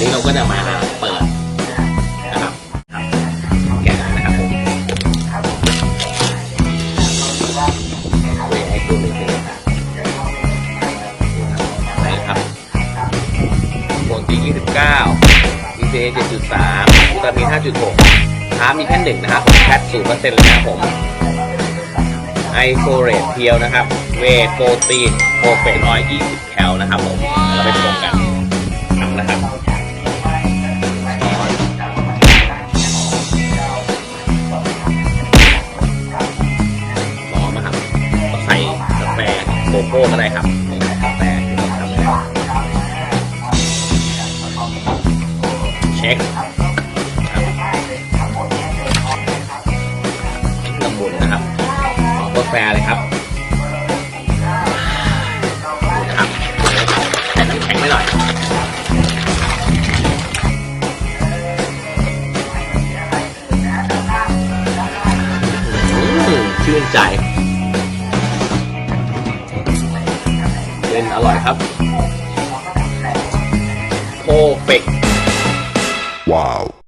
นี้เราก็จะมาเปิดนะครับแกะนะครับผมเวให้ตัวหนึ่งเลยไหนครับโปรตีน29 ECA 7.3วิตามิน5.6ท้ามีแค่หนึ่งนะครับผมแคท0%เลยนะครับผมไอโซเรตเพียวนะครับ เวโปรตีนโปรเฟต120 แคลนะครับผมเราไปชมกัน โกโก้ก็ได้ครับแฟที่เช็คครับละมุนนะครับหอมกแฟเลยครับนะครับใส่น้ำแข็งไว้หน่อยชื่นใจ เป็นอร่อยครับโ e เฟก Wow.